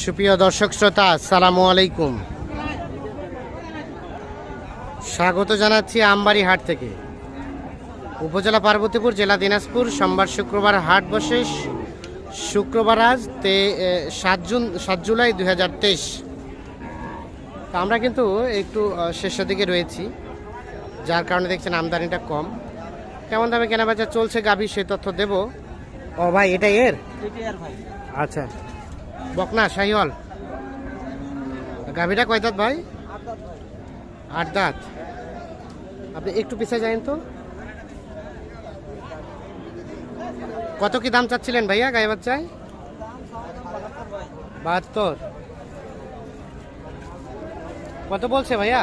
সুপ্রিয় দর্শক শ্রোতা, আসসালামু আলাইকুম। স্বাগত জানাচ্ছি আমবাড়ি হাট থেকে। উপজেলা পার্বতীপুর, জেলা দিনাজপুর, সোমবার শুক্রবার হাট বসে শুক্রবার আজ তে সাত জুন, সাত জুলাই দুই হাজার তেইশ। আমরা কিন্তু একটু শেষের দিকে রয়েছি। যার কারণে দেখছেন আমদানিটা কম। কেমন দামে কেনাবেচা চলছে গাভী, সেই তথ্য দেব। ও ভাই এটা এর? আচ্ছা। বকনা শাহিওয়াল। গাভীটা কয় দাঁত ভাই? আট দাঁত। আপনি একটু পিছিয়ে যান তো। কত কি দাম চাচ্ছিলেন ভাইয়া গায়ে বাচ্চায়? বাহাত্তর। কত বলছে ভাইয়া?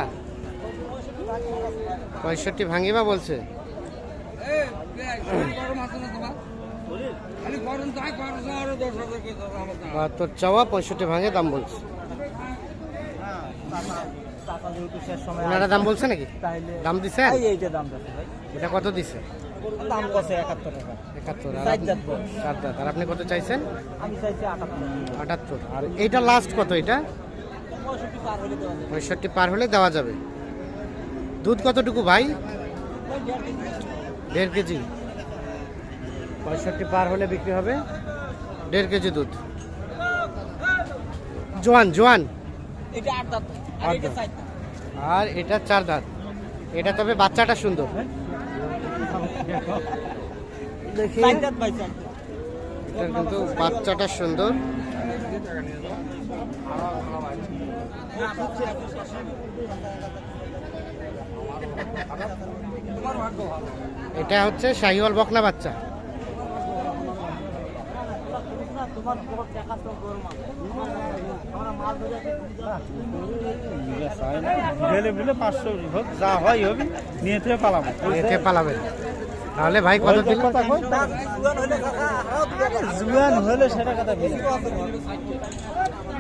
পঁয়ষট্টি ভাঙিবা বলছে। বাহাত্তর চাওয়া, পঁয়ষট্টি ভাঙে দাম বলছে। ওনারা দাম বলছে নাকি? দাম দিছে? এটা কত দিছে? আর আপনি- কত চাইছেন? আটাত্তর। আর এইটা লাস্ট কত এটা? পঁয়ষট্টি পার হলে দেওয়া যাবে। দুধ কতটুকু ভাই? দেড় কেজি। পঁয়ষট্টি পার হলে বিক্রি হবে। দেড় কেজি দুধ। জোয়ান জোয়ান। আর এটা চার দাঁত। এটা তবে বাচ্চাটা সুন্দর। দেখি। এটার কিন্তু বাচ্চাটা সুন্দর। এটা হচ্ছে শাহিওয়াল বকনা বাচ্চা। তোমার পুরো টাকা তো গরম আমরা মাল ধরে গেলে পাঁচশো হোক যা হয় হবে নিয়ে থেকে পালাবো। এতে পালাবেন। তাহলে ভাই কত দিল? জুয়ান হলে সেটা কথা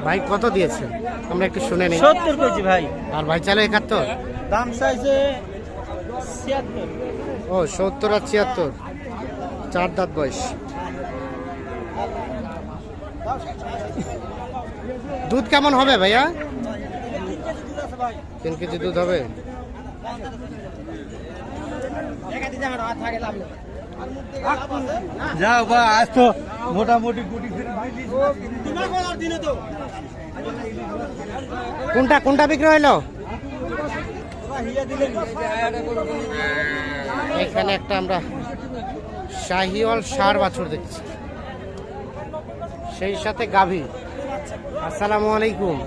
ভাই কত দিয়েছে? আমরা একটু শুনে নিই। সত্তর কেজি ভাই। আর ভাই চালো একাত্তর? দাম চাইছে ছিয়াত্তর। ও সত্তর আর ছিয়াত্তর। চার দাঁত বয়স। দুধ কেমন হবে ভাইয়া? তিন কেজি দুধ হবে? যাও বা আজ তো মোটামুটি গুটি কোনটা কোনটা বিক্রি হইল? এখানে একটা আমরা শাহিওয়াল সার বাছুর দেখছি। সেই সাথে গাভী। আসসালামু আলাইকুম।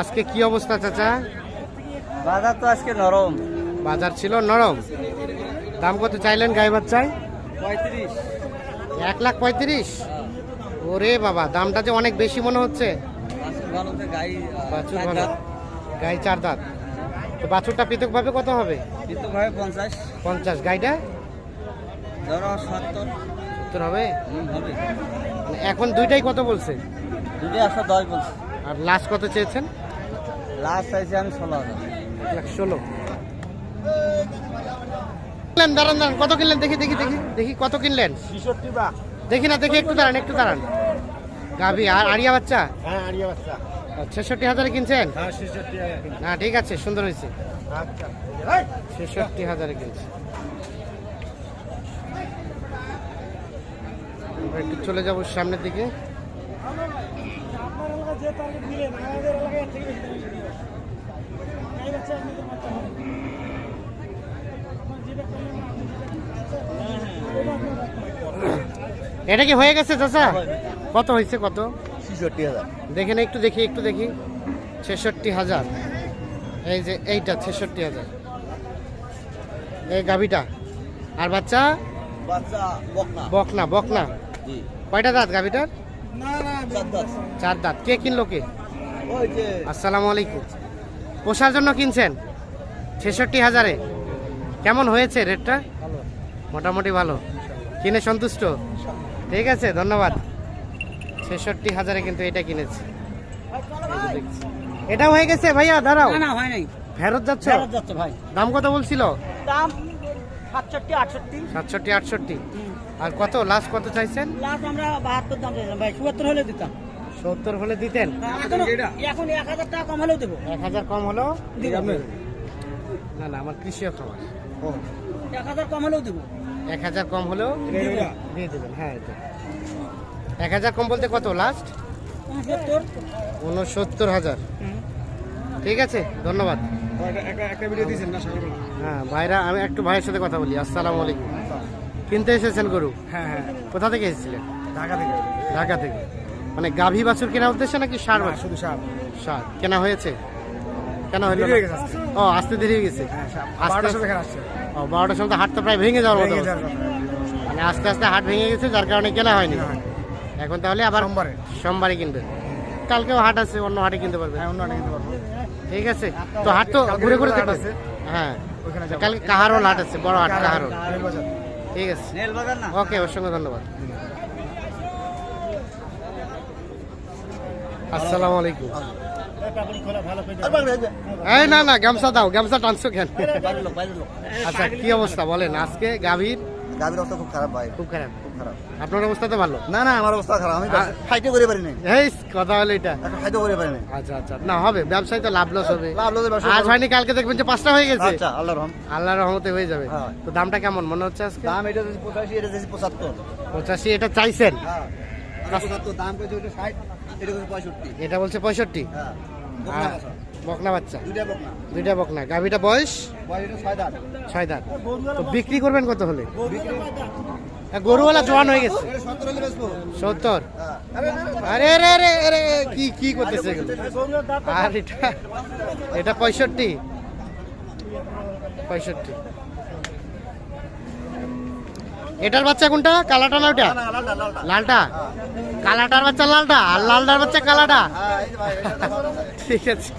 আজকে কি অবস্থা চাচা? বাজার তো আজকে নরম। বাজার ছিল নরম। দাম কত চাইলেন গায়ে বাচ্চায়? পঁয়ত্রিশ। এক লাখ পঁয়ত্রিশ? ওরে বাবা দামটা যে অনেক বেশি মনে হচ্ছে। গাই বাছুর ভালো। গাই চার দাঁত। তো বাছুরটা পৃথকভাবে কত হবে? ভাই পঞ্চাশ। পঞ্চাশ। গাইটা? ধরো সত্তর। সত্তর হবে? হবে। এখন দুইটাই কত বলছে? দুইটাই একশো দশ বলছি। আর লাস্ট কত চেয়েছেন? লাস্ট চাইছি আমি ষোলো হাজার। এক ষোলো। কিনলেন দাঁড়ান দাঁড়ান কত কিনলেন? দেখি দেখি দেখি দেখি কত কিনলেন? দেখি না দেখি একটু দাঁড়ান একটু দাঁড়ান। গাভি আর আরিয়া বাচ্চা? হ্যাঁ আড়িয়া বাচ্চা। ছেষট্টি হাজারে কিনছেন? হ্যাঁ না ঠিক আছে সুন্দর হয়েছে। আচ্ছা। ছেষট্টি হাজারে কিনছে। একটু চলে যাব সামনের দিকে। এটা কি হয়ে গেছে চাচা? কত হয়েছে কত? ছেষট্টি হাজার। দেখে না একটু দেখি একটু দেখি। ছেষট্টি হাজার। এই যে এইটা ছেষট্টি হাজার। এই গাভিটা। আর বাচ্চা? বকনা বকনা। কয়টা দাঁত গাভিটার? চার দাঁত। কে কিনলো কে? আসসালামু আলাইকুম। পোষার জন্য কিনছেন? ছেষট্টি হাজারে। কেমন হয়েছে রেটটা? মোটামুটি ভালো। কিনে সন্তুষ্ট? ঠিক আছে ধন্যবাদ। ছেষট্টি হাজারে কিন্তু এটা কিনেছি। এটা হয়ে গেছে ভাইয়া দাঁড়াও। না হয় নাই। ফেরত যাচ্ছ? ফেরত যাচ্ছে ভাই। দাম কত বলছিল? দাম সাতষট্টি আটষট্টি। সাতষট্টি আটষট্টি। আর কত? লাস্ট কত চাইছেন? লাস্ট আমরা বাহাত্তর দাম চাইছিলাম ভাই। চুয়াত্তর হলে দিতাম। সত্তর হলে দিতেন? এখন এক হাজার টাকা কম হলেও দেবো। এক হাজার কম হলো দিব। না না আমার কৃষি খাবার। এক হাজার কম হলেও দেবো। এক হাজার কম হলেও দিয়ে দেবেন। হ্যাঁ এটা এক হাজার কম বলতে কত? লাস্ট উনসত্তর। উনসত্তর হাজার। ঠিক আছে ধন্যবাদ। একটা ভিডিও দিয়েছেন না সকালবেলা হ্যাঁ ভাইরা আমি একটু ভাইয়ের সাথে কথা বলি। আসসালামু আলাইকুম। কিনতে এসেছেন গরু? হ্যাঁ হ্যাঁ। কোথা থেকে এসেছিলেন? ঢাকা থেকে। ঢাকা থেকে। মানে গাভী বাছুর কেনা উদ্দেশ্যে নাকি সার বাছুর? শুধু সাপ সার। কেনা হয়েছে? কেন হলো ও আসতে দেরি হয়ে গেছে? হ্যাঁ বারোটার সময় ও বারোটার সময় তো হাটটা প্রায় ভেঙে যাওয়ার মতো। মানে আস্তে আস্তে হাট ভেঙে গেছে যার কারণে কেনা হয়নি। এখন তাহলে আবার সোমবারে। সোমবারে কিনবেন। কালকেও হাট আছে অন্য হাটে কিনতে পারবেন। হ্যাঁ অন্য অনেক কিনতে পারব। ঠিক আছে? তো হাট তো ঘুরে ঘুরে হাট আছে। হ্যাঁ। কালকে কাহারোল হাট আছে বড় হাট কাহারোল। ঠিক আছে। ওকে অসংখ্য ধন্যবাদ। আসসালামু আলাইকুম। এই না না গামছা দাও গামছা টানছো কেন? আচ্ছা কি অবস্থা বলেন আজকে গাভীর? গাভীর অবস্থা খুব খারাপ ভাই। খুব খারাপ। খারাপ। আপনার অবস্থা তো ভালো? না না আমার অবস্থা খারাপ। আমি করে পারি এই কথা হলো এটা। করে পারি নাই। আচ্ছা আচ্ছা। না হবে। ব্যবসায় তো লাভ লস হবে। লাভ ব্যবসা আজ হয়নি কালকে দেখবেন যে পাঁচটা হয়ে গেছে। আচ্ছা আল্লাহ রহম আল্লাহর রহমতে হয়ে যাবে। হ্যাঁ। তো দামটা কেমন? মনে হচ্ছে আজকে? দাম এটা যদি পঁচাশি এটা যদি পঁচাত্তর। পঁচাশি এটা চাইছেন? হ্যাঁ। দাম করেছে ওইটা ষাট এটা করেছে পঁয়ষট্টি। এটা বলছে পঁয়ষট্টি? হ্যাঁ। বকনা আর বাছা। বকনা বাচ্চা। দুইটা বকনা। গাভীটা বয়স? ছয় দাঁত। ছয় দাঁত। তো বিক্রি করবেন কত হলে? হ্যাঁ, গরুওয়ালা জোয়ান হয়ে গেছে। সত্তর। হ্যাঁ আরে, আরে, আরে, আরে আরে আরে আরে কি কি করতেছে আর এটা এটা পঁয়ষট্টি। পঁয়ষট্টি। এটার বাচ্চা কোনটা? কালাটা না ওটা লালটা, কালাটার বাচ্চা লালটা। আর লালটার বাচ্চা কালাটা হ্যাঁ। ঠিক আছে।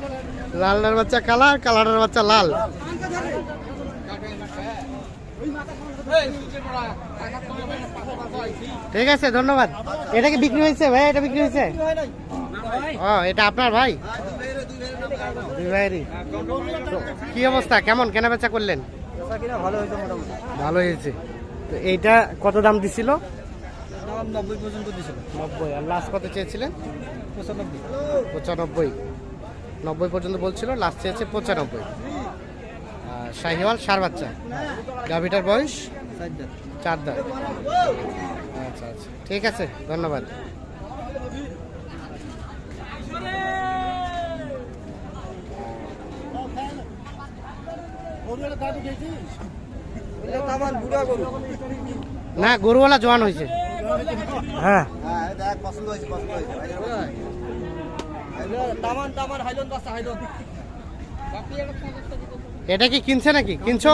লালটার বাচ্চা কালা কালাটার বাচ্চা লাল। ঠিক আছে, ধন্যবাদ। এটা কি বিক্রি হয়েছে ভাই? এটা বিক্রি হয়েছে? ও, এটা আপনার ভাই? দুই কি অবস্থা? কেমন? কেনা বেচা করলেন? ভালো হয়েছে। তো এইটা কত দাম দিছিল? নব্বই। পর্যন্ত আর লাস্ট কত চেয়েছিলেন? পঁচানব্বই। নব্বই পর্যন্ত বলছিল লাস্ট চেয়েছে পঁচানব্বই। শাহিওয়াল সার বাচ্চা। গাভিটার বয়স? চার দাঁত। আচ্ছা আচ্ছা ঠিক আছে ধন্যবাদ। না গরুওয়ালা জোয়ান হয়েছে। হ্যাঁ। এটা কি কিনছে নাকি? কিনছো?